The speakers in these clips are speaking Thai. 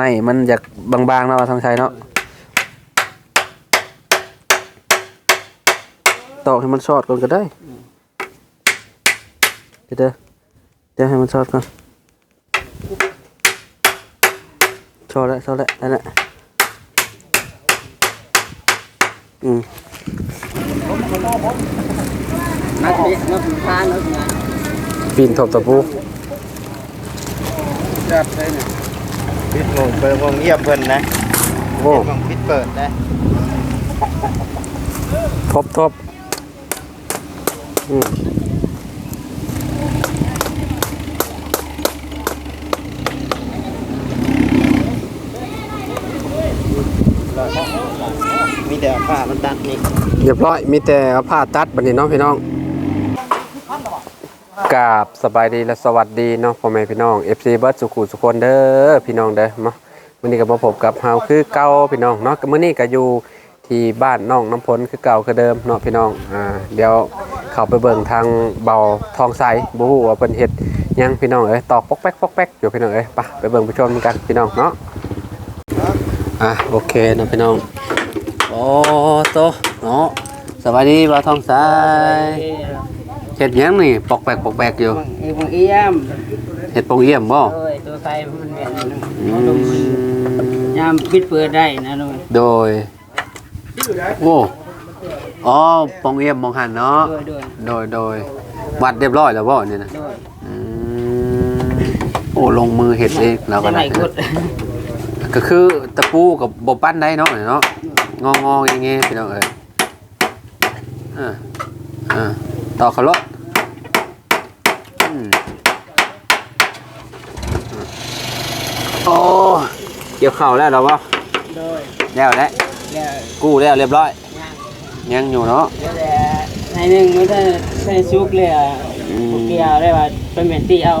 ไม่มันอยากบางๆเนาะทางชัยเนาะตอกให้มันชอดก่อนก็ได้เดี๋ยวเดี๋ยวเดี๋ยวให้มันชอดก่อนชอดแล้วชอดแล้วนั่นแหละอืมนักเตะนักพานักงานปีนถบตะปูจับเลยเนี่ย ปิดวงเปิดวงเงียบเพิ่นนะโอ้วงปิดเปิดนะทบทบอืมมีแต่ผ้ามันตัดนี่เรียบร้อยมีแต่เอาผ้าตัดบัดนี้เน้องพี่น้อง กราบสบายดีและสวัสดีเนาะพ่อแม่พี่น้อง FC เบิร์ดสุขุสุคนเด้อพี่น้องเด้อมามื้อนี้ก็มาพบกับเฮาคือเก่าพี่น้องเนาะมื้อนี้ก็อยู่ที่บ้านน้องน้ำพลคือเก่าคือเดิมเนาะพี่น้องอ่าเดี๋ยวเข้าไปเบิ่งทางเบาทองใสบ่ฮู้ว่าเพิ่นเฮ็ดหยังพี่น้องเอ้ยตอกปอกแป๊กปอกแป๊กอยู่พี่น้องเอ้ยไปไปเบิ่งไปชมกันพี่น้องเนาะอะโอเคเนาะพี่น้องโอ้โตเนาะสวัสดีบ่าวทองใส เฮ็ดหยังนี่ปอกแปกปอกแปกอยู่ไอ้พวกเอี้ยมเฮ็ดปงเยี่ยมบ่เอ้ยตัวไฟมันเนี่ยอืมยามปิดเปิดได้นะลุงโดยโอ้อ๋อโปงเยี่ยมมองหันเนาะด้วยด้วยโดยโดยวัดเรียบร้อยแล้วบ่เนี่ยนะด้วยอืมโอ้ลงมือเฮ็ดเองแล้วก็จะไหนได้กดก็คือตะปูกับบ่ปั้นได้เนาะเนาะงอๆอย่างเงี้พี่น้องเอ้ยอ่าอ่า ต่อเขาเลาะอืมโอ้เกี่ยวเข่าแล้วเหรอวะด้วยแล้วแล้วแล้วกู้แล้วเรียบร้อยย่างยังอยู่เนาะแล้วแต่ในหนึ่งมันจะใส่ซุกเลยอะอืมพวกเกี่ยวได้ว่าเป็นเหม็นตีเอา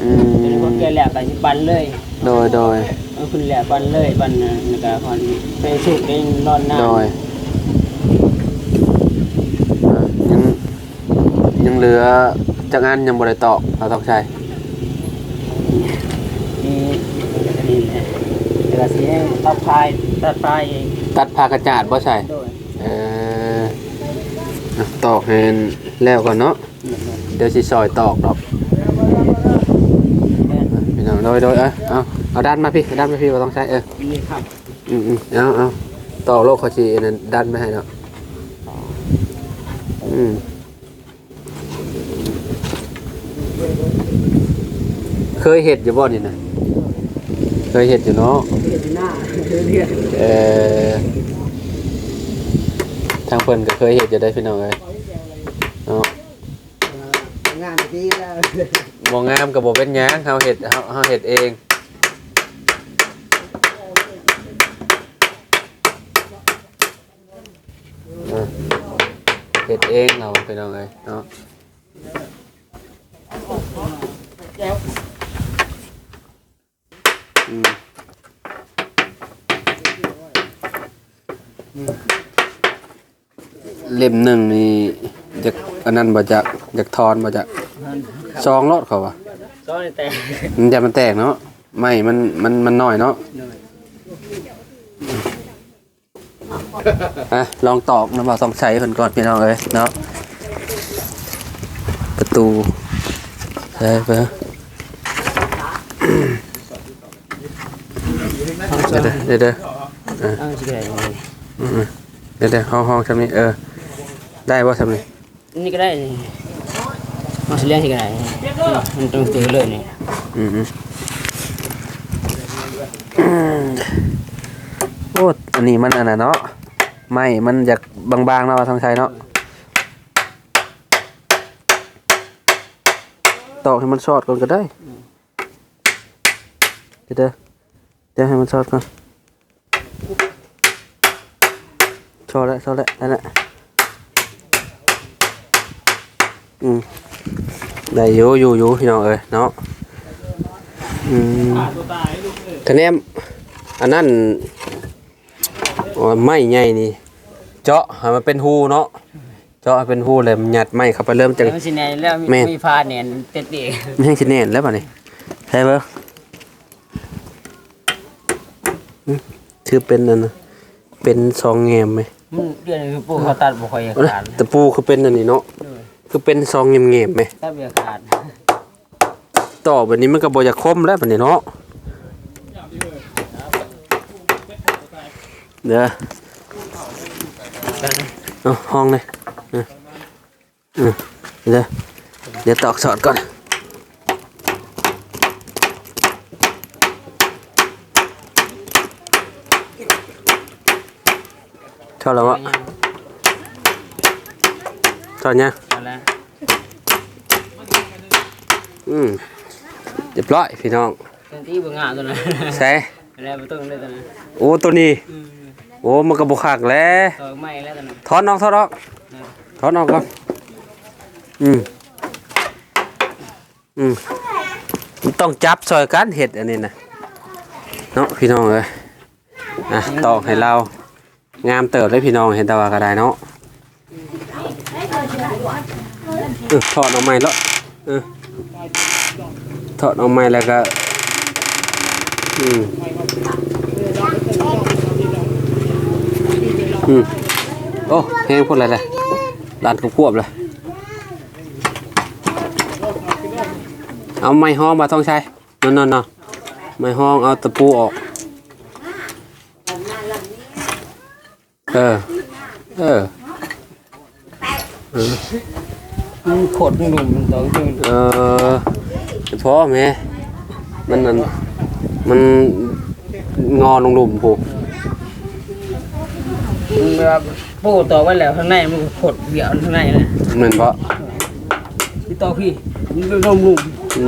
อืเป็นพวกมเกี่ยวแหลกกับปันเลย โดยโดยเอาคุณแหลกปันเลยปันนะแล้วก็พอนใส่ซุกได้ร้อนหน้าโดยอะยังยัง เหลือจักอันยังบ่ได้ตอกเราต้องใช้นี่นี่แหละแต่ละสีตัดพายตัดพายเองตัดผ้ากระจาดบ่ใช่ด้วยเอออะตอกให้แล้วก่อนเนาะเดี๋ยวสิซอยตอกดอกพี่น้องโดยโดยเออเอาเอาด้านมาพี่เอาด้านมาพี่ว่าต้องใช้เออ นี่ครับอืมอืมเอาเอาตอกโลกเขาสิอันนั้นด้านไม่ให้เนาะอืม เคยเห็ดอยู่บ่นี่นะเคยเห็ดอยู่เนาะเรียนหน้าเรียเออทางเพิ่นก็เคยเห็ดอยู่ได้พี่น้องเลยเนาะงานดีแล้วบ่งามกับบ่เป็นหยังเฮาเฮ็ดเฮาเฮาเฮ็ดเองอะเฮ็ดเองเราพี่น้องเอ้ยเนาะ เล่มหนึ่งนี่อยากอันนั้นบ่จักอยากทอนบ่จักซองรถเขาวะซ้อนแต่มันจะมันแตกเนาะไม่มันมันมันน้อยเนาะอะลองตอกนะบ่าวต้องใช้คนก่อนพี่น้องเอ้ยเนาะประตูใช่ปะเดี๋ยวเดี๋ยวเดี๋ยวเอาสิได้อืมเดี๋ยวเดี๋ยวห้องห้องทำนี้เออ ได้ว่าทำนี้นี่ก็ได้นี่มาสิเลี้ยงสิก็ได้มันต้องตื้อเลยนี่อืมอืมอืมโอ้อันนี้มันอันน่ะเนาะไม่มันอยากบางๆเนาะว่าทางชัยเนาะตอกให้มันชอดก่อนก็ได้เดี๋ยวเดี๋ยวเดี๋ยวให้มันชอดก่อนชอดแล้วชอดแล้วนั่นแหละ อืมได้อยู่อยู่อยู่พี่น้องเอ้ยเนาะอืมคะแนนอันนั้นอ๋อไม้ใหญ่นี่ เจาะให้มันเป็นหูเนาะเจาะให้เป็นหูเลยมันหยัดไม้เข้าไปเริ่มจากแล้วสิแน่แล้วแม่นมีพาเนี่ยเต็ดเองไม่ให้ชิแน่นแล้วป่ะนี่ใช่ปะคือเป็นนั่นนะเป็นซองแงมไหมมันเดือนคือปู่เขาตัดบ่ค่อยเอานะขาดตะปูคือเป็นอันนี้เนาะ คือเป็นซองแงมๆไหมตัดเบียขาดต่อแบบนี้มันก็บ่อยากคมแล้วแบบนี้เนาะเด้อเอาห้องเลยเดี๋ยวเดี๋ยวตอกสอดก่อนชอบแล้ววะชอบเนี่ย เอาละอืมเรียบร้อยพี่น้องเป็นที่บ่งามตัวนั้นใส่แล้วบ่ต้องได้ตัวนั้นโอ้ตัวนี้ อืมโอ้มันก็บุคักแหล้วต่อไม้แล้วตัวนั้นถอนออกถอนออกถอนออกก่อนอืมอืมมันต้องจับซอยกันเห็ดอันนี้นะเนาะพี่น้องเอ้ยอะตอกให้เรางามเติบเลยพี่น้องเห็นแตะว่าก็ได้เนาะเออถอดออกม่แล้วเออถอดออกม่แล้วก็อืมอืมโอ้แห้งพูดอะไรเลยร้านควบเลยเอาไม้ห้องมาต้องใช้นอนนอนไม้ห้องเอาตะปูออก เออ เออ มันโคตรหนุ่มมันต้องขึ้นเออพอแม่มันมันมันงอลงหลุมผูกมันแบบปู่ต่อไว้แล้วข้างในมันก็โคตรเบี้ยวข้างในนะเหมือนเพราะพี่ต่อพี่มันก็นุ่มอื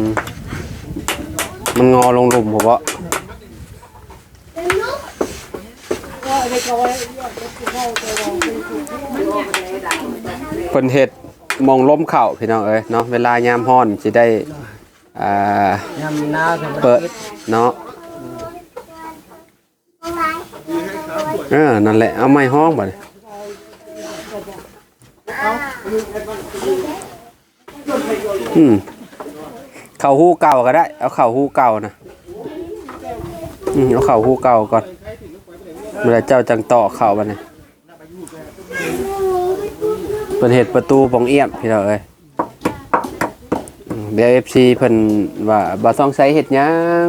มมันงอลงหลุมผมว่าเพิ่นเฮ็ด มองล้มเข่าพี่น้องเอ้ยเนาะเวลายามฮ้อนสิได้อ่ายามหนาวเปิดเนาะเออนั่นแหละเอาไม้ห้องบัดนี้อืมเข่าหูเก่าก็ได้ เอาเข่าหูเก่านะอืมเอาเข่าหูเก่าก่อนเมื่อไหรเจ้าจังต่อเข่าบัดนี้เป็นเหตุประตูปองเอี่ยมพี่น้องเอ้ยเดี๋ยวเอฟซีเพิ่นว่าบ่ต้องใช้เฮ็ดหยัง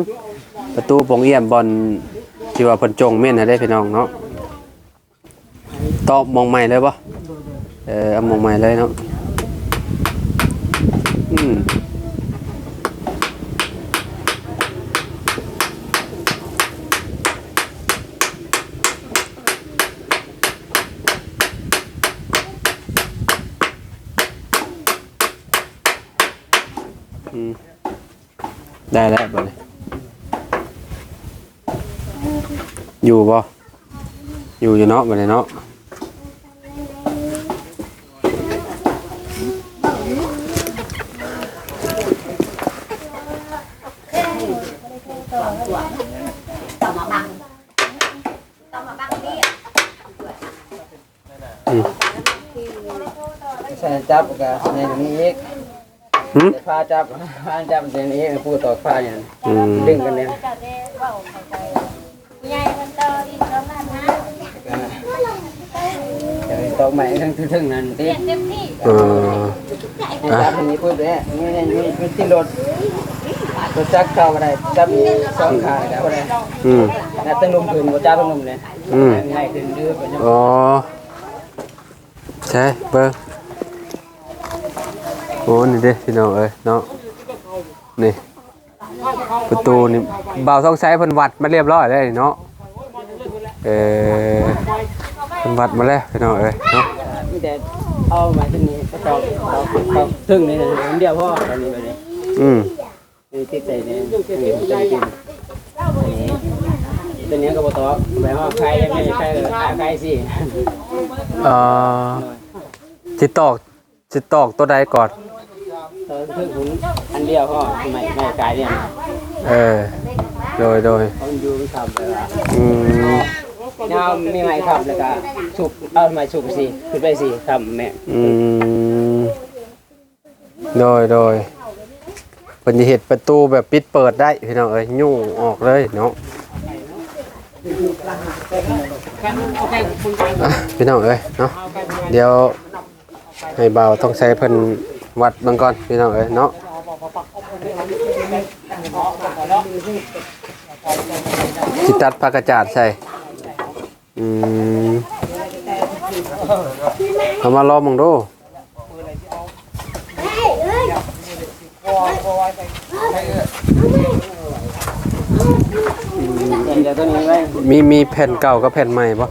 ประตูปงเอี่ยมบอลที่ว่าเพิ่นจงเม่นให้ได้พี่น้องเนาะตอบมองใหม่เลยบ่เออเอามองใหม่เลยเนาะอืม อืมได้แล้วบ่เลยอยู่บ่อยู่อยู่เนาะบ่เลยเนาะใส่จับก็ในนี้อีก หึผ้าจับผ้าจับในนี้ปู่ต่อผ้าเนี่ยอืมดึงกันเนี่ยยายมันต่ออีกประมาณนั้นตอกใหม่ทั้งทึ่งๆนั่นติเต็มที่เออจับตรงนี้ปุ๊บเนี่ยนี่นี่นี่มีที่รถรถจักรเข้าก็ได้จับสองขาก็ได้อืมแล้วตั้งลมขึ้นบ่จับตั้งลมเนี่ยอืมง่ายขึ้นดื้อไปจังอ๋อใช่เบิ่ง โอ้นี่เด้พี่น้องเอ้ยเนาะนี่ประตูนี่เบาต้องใช้พิ่นวัดมาเรียบร้อยแล้วนี่เนาะเออพิ่นวัดมาแล้วพี่น้องเอ้ยเนาะมีแต่เอามาที่นี่ก็ตอกตอกตอกทึ่งนี่นะเดียวพอตอนนี้ไปเลยอืมนี่ติดใจเนี่ยนี่ผมจกินตัวนี้ก็บ่ตอกแบบว่าใครยังไม่ใครก็ใครสิเอ่อสิตตอกสิตตอกตัวใดก่อน ตอนทึ่งผมอันเดียวพอไม่ไม่กายเนี่ยเออ โดยโดยเขาอยู่ทำเลยว่าอืมแนวมีไม้ทำแล้วก็สุกเอาไม้สุกสิขึ้นไปสิทำแม่อืมโดยโดยเพิ่นสิเฮ็ดประตูแบบปิดเปิดได้พี่น้องเอ้ยยุ่งออกเลยเนาะอะพี่น้องเอ้ยเนาะเดี๋ยวให้เบาต้องใช้เพิ่น วัดบางก่อนพี่น้องเอ้ยเนาะสิตัดผักกระจาดใส่อืมเอามาลอมองดูมีมีแผ่นเก่ากับแผ่นใหม่ปะ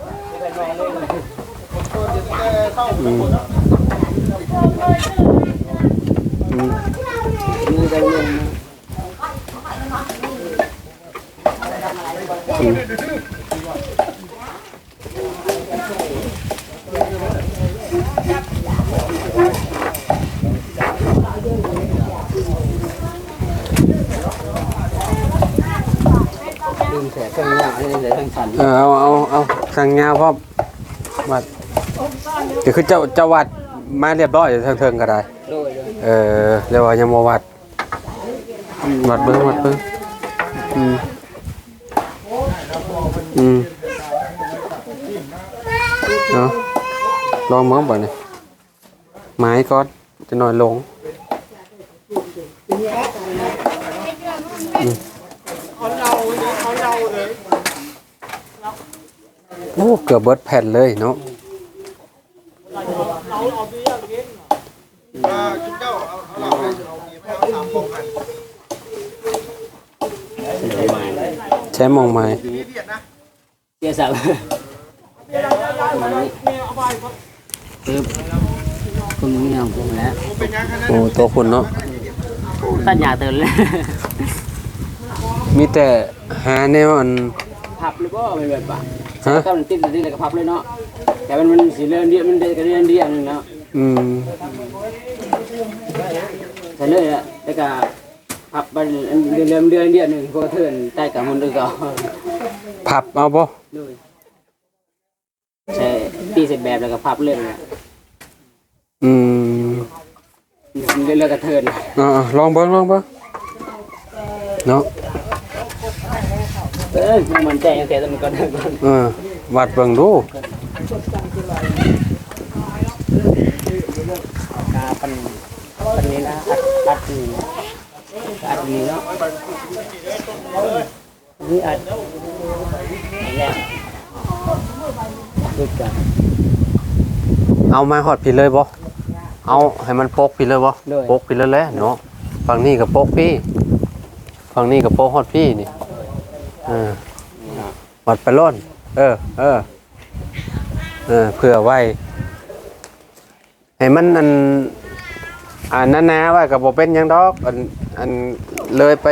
อืม อืมมีแต่เงินลืมแสเครื่องยาเลยเลยทั้งสันเออเอาเอาเอาสั่งงาพ่อมวัดเดี๋ยวคือเจ้าเจ้าวัดมาเรียบร้อยอยู่ทางเทิงก็ได้ โดย เออเรียกว่ายังบ่วัด วัดเบิ้งวัดเบิ้งอืมอืมเอาะลองเมื่อบ่เนี่ยไม้ก่อนจะน้อยลงอืมโอ้เกือบเบิดแผ่นเลยเนาะ ใช้มองไม้เสียสับคือคุณมีของผมแล้วโอ้ตัวคุณเนาะตัดยาเตือนเลยมีแต่หาแนวอันพับหรือเปล่าไม่แบบปะฮะถ้ามันติดติดแล้วก็พับเลยเนาะแต่มันมันสีเลื่อนเดียวมันเดียวกันเดียวเดียวนึงเนาะอืม ใช่เลยอะแล้วก็พับมันเดือนเดือนเดือนเดียวนึงก็เทินใต้กับมันด้วยก็พับเอาบ่ด้วยใช่ตีเสร็จแบบแล้วก็พับเลยนะอืมเรื่อยๆก็เทินอ่าๆลองเบิ่งลองเบิ่งเนาะเออมันแจ้งแต่มันก็เดินก่อนเออวัดเบิ่งดูกาปัน ปันนี้นะอัดอัดนี่อัดนี่เนาะนี่อัดนี่แหละดูกันเอามาฮอดพี่เลยบ่เอาให้มันโปกพี่เลยบ่เลยปกพี่เลยแหละเนาะฝั่งนี้ก็ปกพี่ฝั่งนี้ก็ปกฮอดพี่นี่เออวัดไปล้นเออเออเออเผื่อไว้ให้มันอัน อันนั้นาๆว่ากับโบเป็นหยังดอกอันอันเลยไป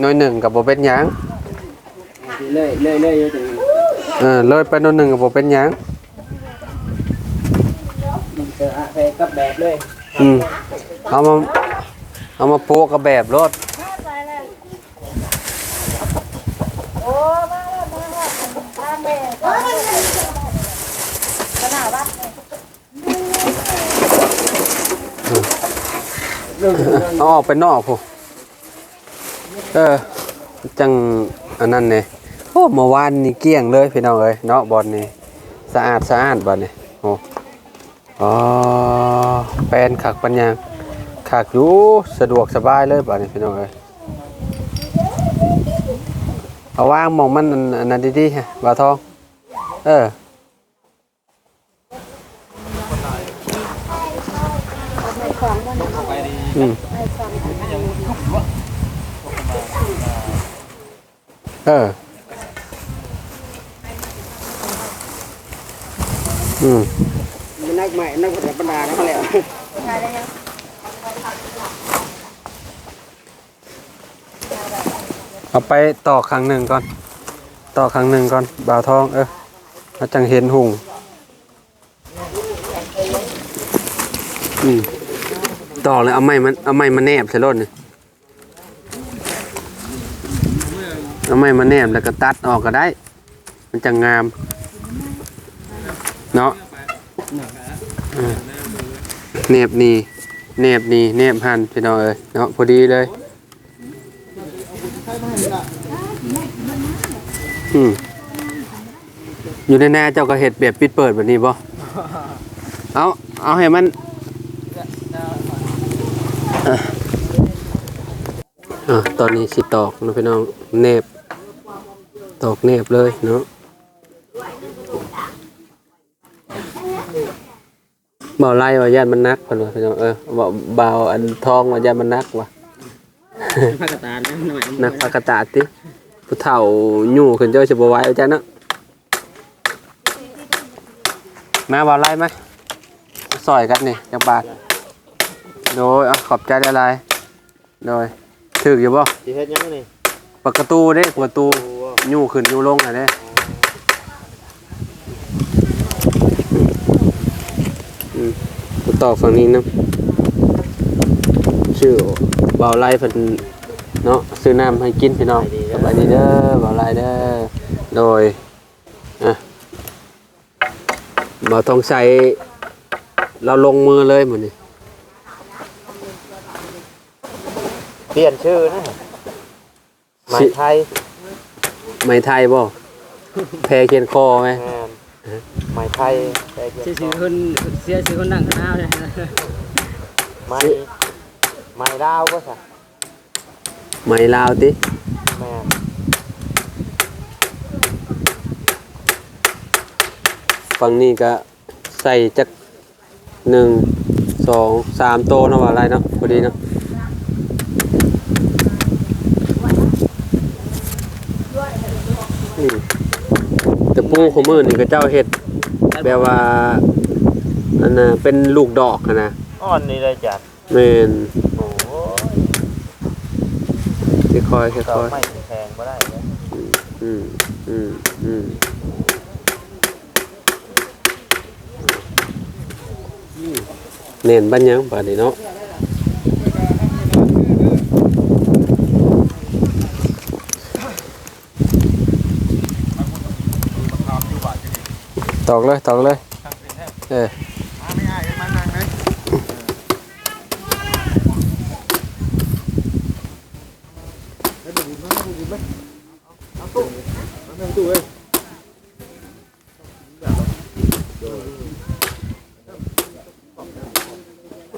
หน่อยหนึ่งกับโบเป็นหยัง เลยเลยเลยอยู่ตรงนี้เออเลยไปหน่อยหนึ่งกับโบเป็นหยังเจออะไปกับแบบเลยอืมเอามาเอามาโปะกับแบบรถ โอ้มาแล้วมาแล้วตามแม่ขนาดว่า เอาออกไปนอกพูเออ จังอันนั้นเนี่ยโอ้เมื่อวานนี่เกลี้ยงเลยพี่น้องเอ้ยเนาะบอลนี่สะอาดสะอาดบอลนี่โอ้อ๋อแปนขักปัญญาขักอยู่สะดวกสบายเลยบอลนี่พี่น้องเอ้ยเอาวางมองมันอันอันนั้นดีๆฮะบาทอง เออ อืมเออ อืมนักใหม่นักพัฒนาปัญญาเขาแล้วเอาไปต่อครั้งหนึ่งก่อน ต่อครั้งหนึ่งก่อนบ่าวทอง เออเราจังเห็นหุงอืม ต่อเลยเอาไม้มันเอาไม้มาแนบใส่รถนี่เอาไม้มาแนบแล้วก็ตัดออกก็ได้ มันจะงาม เนาะแนบนี่แนบนี่แนบหันพี่น้องเอ้ยเนาะพอดีเลย อืมอยู่ในแน่เจ้าก็เห็ดแบบปิดเปิดแบบนี้บ่เอาเอาให้มัน อ่ออะตอนนี้สิตอกเนาะพี่น้องเนบ ตอกเนบเลยเนาะเบาไล่ว่าย่านมันนักเพิ่นว่าพี่น้องเออเบาเบาอันทองว่าย่านมันนักว่ะพักกระตาลนะหน่อยนักปากกาตาติผู้เฒ่ายู่ขึ้นเจ้าสิบ่ไหวเอาจ้ะเนาะมาบ่ไล่มาซอยกันนี่จักบาท โดยเอาขอบใจหลายๆโดยถึกอยู่บ่สิเฮ็ดยังนี่เปิดประตูเด้ประตูยู่ขึ้นยู่ลงอะเด้อืมกูตอกฝั่งนี้นะชื่อบ่าวไล่เพิ่นเนาะซื้อน้ำให้กินพี่น้องสบายดีเด้อบ่าวไล่เด้อโดยอะบ่ต้องใส่เราลงมือเลยหมดนี่ เปลี่ยนชื่อนะหมายไทยไม่ไทยบ่แพรเขียนคอไหมแม่นหมายไทยแต่เขียนชื่อคนเสียชื่อคนนั่งข้างหน้าเลยไม้ไม้ดาวก็ซะไม่ลาวติแม่นฝั่งนี้ก็ใส่จักหนึ่งสองสามโตเนาะว่าอะไรเนาะพอดีเนาะอืม แต่ปูของมือนี่ก็เจ้าเห็ดแบบว่าอันน่ะเป็นลูกดอกอะนะอ่อนนี่เลยจัดเมนโอ้ยค่อยๆค่เราอยไม่แพงบ่ได้เลยๆอืมอืมอืมเน้นบัญญังบาดนี้เนาะ ตอกเลยตอกเลยเออ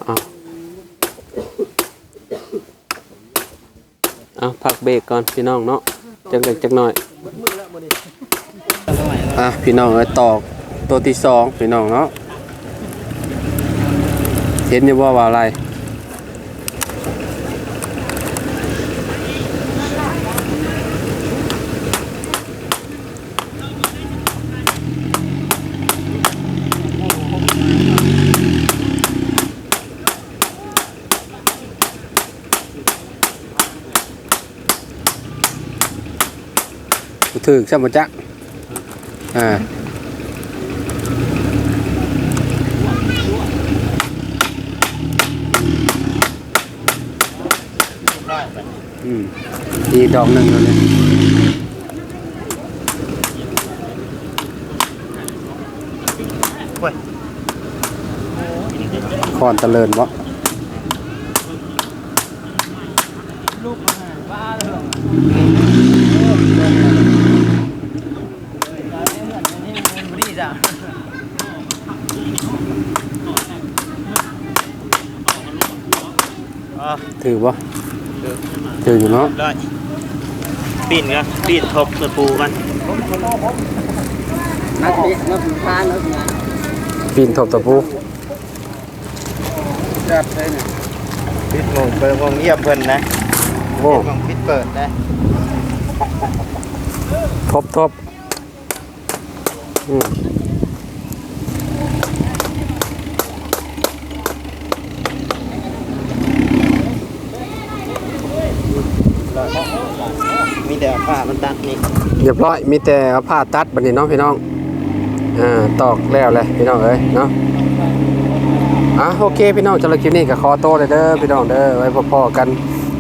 เอาเอาพักเบรกก่อนพี่น้องเนาะจังเล็กจังหน่อยอะพี่น้องเอ้ยตอก ตัวที่สองพี่น้องเนาะเห็นอยู่ว่าว่าอะไรถือใช่างมจักอ่า อืม อีกดอกหนึ่งเลยคอนตะเลินวะดีจ้ะอะถือวะถืออยู่เนาะได้ ปีนกันปีนทบตะปูกันนักปีนักพานนักงานปีนทบตะปูจัดเลยเนี่ยปิดงงเปิดงงเยี่ยมเพิ่นนะโอ้ปิดงงปิดเปิดนะทบทบอืมมีแต่ผ้ามั นี่เรียบร้อยมีแต่ผ้าตัดบันนี้เนาะพี่น้องอ่าตอกแล้วเลยพี่น้องเอ้ยเนาะอะโอเคพี่น้องสำหรับคลิปนี้กับคอโต้เลยเด้อพี่น้องเด้อไว้พอๆกัน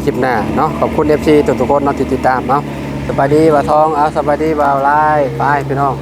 คลิปหน้าเนาะขอบคุณเอฟซีทุกๆคนเนาะที่ติดตามเนาะสบายดีบ่าวทองเอาสบายดีบ่าวลายไปพี่น้อง